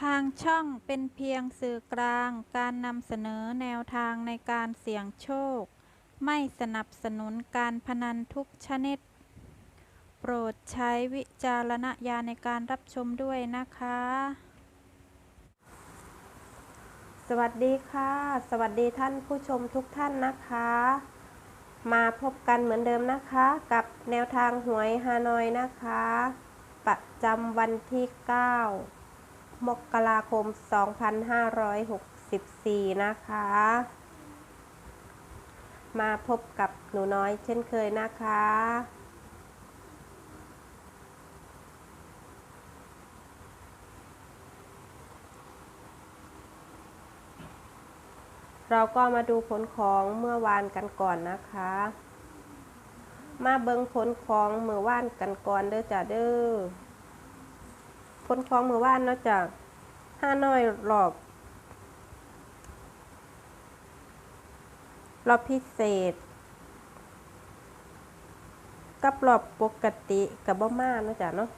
ทางช่องเป็นเพียงสื่อกลางการนำเสนอแนวทางในการเสี่ยงโชค ไม่สนับสนุนการพนันทุกชนิด โปรดใช้วิจารณญาณในการรับชมด้วยนะคะ สวัสดีค่ะ สวัสดีท่านผู้ชมทุกท่านนะคะ มาพบกันเหมือนเดิมนะคะ กับแนวทางหวยฮานอยนะคะ ประจำวันที่ 9 มกราคม 2564 นะคะ มาพบกับหนูน้อยเช่นเคยนะคะ เราก็มาดูผลของเมื่อวานกันก่อนนะคะ มาเบิงผลของเมื่อวานกันก่อนเด้อจ้าเด้อ ผลของมือว่านนาะจากห้าน้อยรอบ รอบพิเศษ กับรอบปกติกับบ่มาเนาะจ้ะเนาะ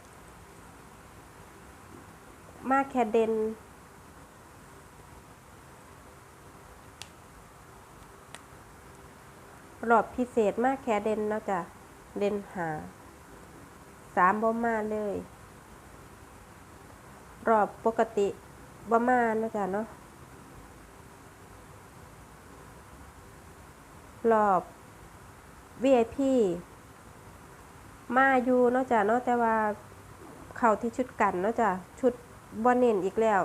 มาแค่เด่นรอบพิเศษมากแค่เด่นเนาะจ้ะเด่นหาสามบ่มาเลย รอบปกติบ่มาเนะจ้ะเนาะรอบ VIP มาอยู่เนาะจ้ะเนาะแต่ว่าเข้าที่ชุดกันเนาะจ้ะชุดบ่เน้นอีกแล้ว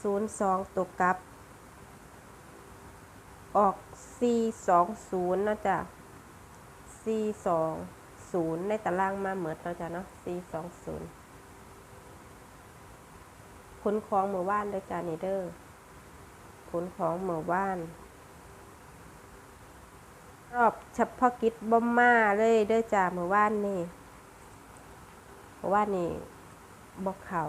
ศูนย์สองตกกลับ ออก420นะจ๊ะ 420ในตารางมาเหมือนเนาจะเนาะ420ผลของหมู่บ้านด้อจ้านีเด้อผลของหมู่บ้าน รอบเฉพาะกิจบ่มมาเลยด้อจ้าหมู่บ้านนี่หมู่บ้านนี่บ่เขา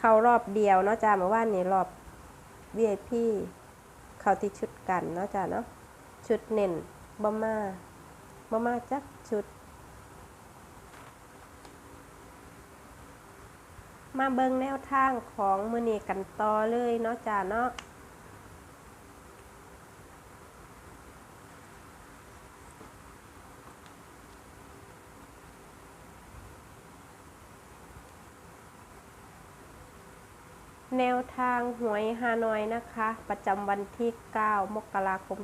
เข้ารอบเดียวเนาะจ้าเมื่อวานนี้รอบ VIP เข้าที่ชุดกันเนาะจ้าเนาะชุดเน้นบอมาบอมาจักชุด มาเบิงแนวทางของมือนีกันต่อเลยเนาะจ้าเนาะ แนวทางหวยฮานอยนะคะ ประจำวันที่ 9 มกราคม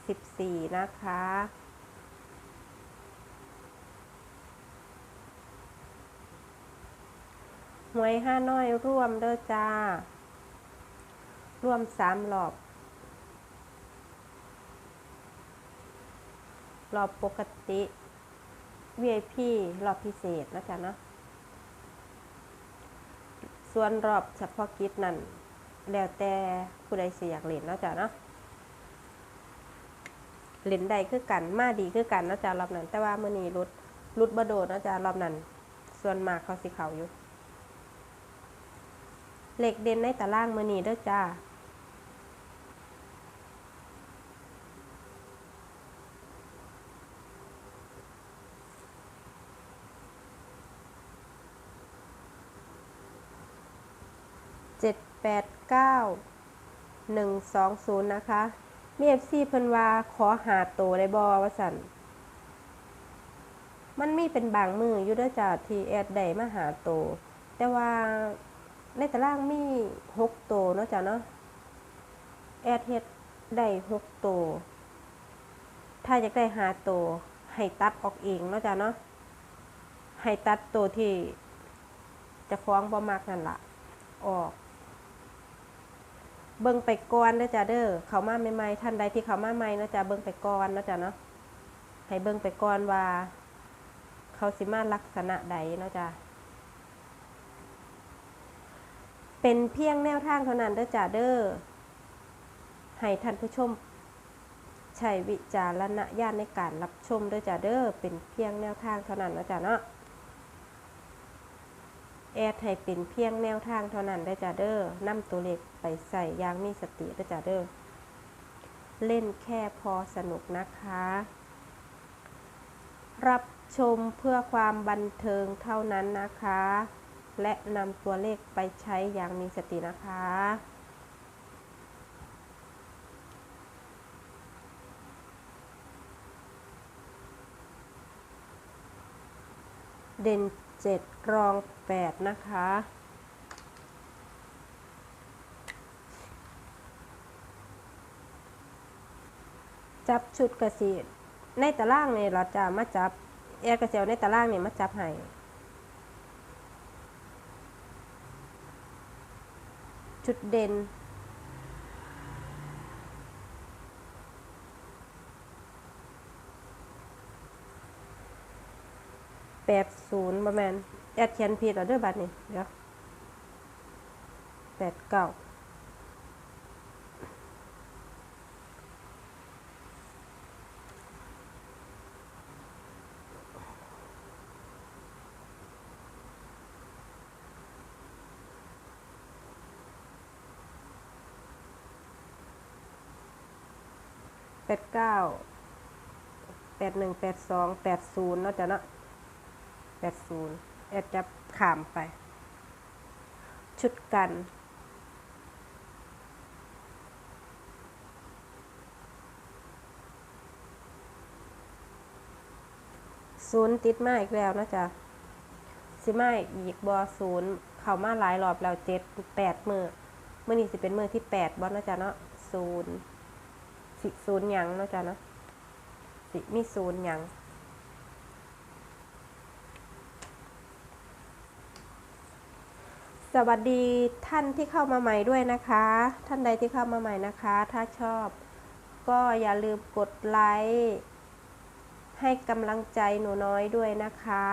2564 นะคะ หวยห้านอยร่วมเด้อจ้า ร่วมสามรอบรอบปกติ VIP รอบพิเศษนะจ๊ะเนาะ ส่วนรอบเฉพาะกิจนั่นแล้วแต่ผู้ใดสิอยากเล่นเนาะจ๊ะเนาะเล่นใดคือกันมาดีคือกันเนาะจ๊ะรอบนั้น แต่ว่ามื้อนี้รุดรุดบดโดดเนาะจ๊ะรอบนั้น ส่วนมากเขาสิเขาอยู่เหล็กเด่นในตารางมือนีเด้อจ้า เจ็ดแปดเก้าหนึ่งสองศูนย์นะคะมีเอฟซีเพิ่นว่าขอหาโตวได้บอว่าสันมันมีเป็นบางมืออยู่เด้อจ้าที่แอดได้มาหาโตวแต่ว่าในตารางมีหกตัวเนาะจ้ะเนาะแอดเฮ็ดได้หกตัวถ้าอยากได้หาตัวให้ตัดออกเองเนาะจ้ะเนาะให้ตัดตัวที่จะฟ้องบ่มากนั่นละออก เบิ่งไปก่อนเด้อจ้ะเด้อเขามาใหม่ๆท่านใดที่เขามาใหม่นะจ้ะเบิ่งไปก่อนนะจ้ะเนาะให้เบิ่งไปก่อนว่า เขาสิมาลักษณะใดนะจ้ะเป็นเพียงแนวทางเท่านั้นเด้อจ้าเด้อให้ท่านผู้ชมใช้วิจารณญาณในการรับชมเด้อจ้าเด้อเป็นเพียงแนวทางเท่านั้นนะจ้าเนาะ แอดให้เป็นเพียงแนวทางเท่านั้นได้จ้าเด้อนำตัวเลขไปใส่ยางมีสติได้จ้าเด้อเล่นแค่พอสนุกนะคะ รับชมเพื่อความบันเทิงเท่านั้นนะคะ และนำตัวเลขไปใช้อย่างมีสตินะคะ เด่น เจ็ดรองแปดนะคะ จับชุดกระสีในตารางเนี่ยเราจะมาจับแอร์กระเซลในตารางเนี่ยมาจับให้ชุดเด่น แปดศูนย์ประมาณแอดเขียนผิดเอาเด้วยบัตรนี่เดี๋ยวแปดเก้าแปดเก้าแปดหนึ่งแปดสองแปดศูนย์เนาะจ้ะเนาะ แปดศูนย์แอดจะขามไป ชุดกัน ศูนย์ติดมาอีกแล้วนะจ๊ะสิมาอีกบอศูนย์เข้ามาหลายรอบแล้วเจ็ดแปดมือเมื่อนี้สิเป็นมือที่แปดบอสนะจ๊ะเนาะศูนย์สิศูนย์ยังนาะจ๊ะเนาะสิมีศูนย์ยัง สวัสดีท่านที่เข้ามาใหม่ด้วยนะคะ ท่านใดที่เข้ามาใหม่นะคะ ถ้าชอบ ก็อย่าลืมกดไลค์ให้กำลังใจหนูน้อยด้วยนะคะ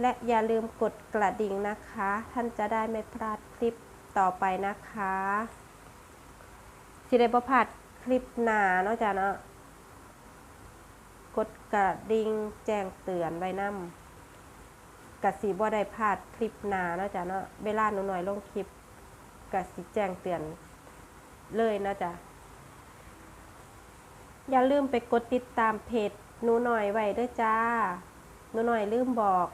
และอย่าลืมกดกระดิ่งนะคะ ท่านจะได้ไม่พลาดคลิปต่อไปนะคะสิได้ประพลาดคลิปหนาเนาะจ้ะเนาะกดกระดิ่งแจ้งเตือนไว้นำ กะสิบ่ได้พลาดคลิปหนาเนาะจ้ะเนาะเวลาหนูหน่อยลงคลิปกะสิแจ้งเตือนเลยนะจ๊ะอย่าลืมไปกดติดตามเพจหนูหน่อยไว้ด้วยจ้าหนูหน่อยลืมบอก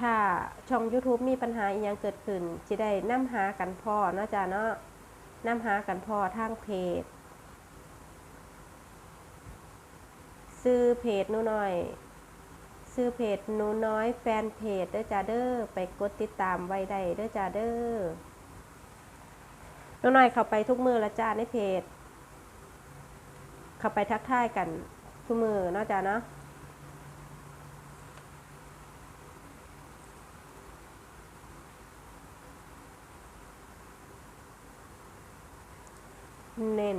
ถ้าช่อง YouTube มีปัญหาอีกอยังเกิดขึ้นจะได้นำหากันพ่อเนาะจ้ะเนาะนำหากันพ่อทางเพจซื้อเพจหนูหน่อย ซื้อเพจหนูน้อยแฟนเพจเด้อจ้าเด้อไปกดติดตามไว้ได้เด้อจ้าเด้อหนูน้อยเข้าไปทุกมือละจ้าในเพจ เข้าไปทักทายกันทุกมือเนาะจ้าเนาะเน้น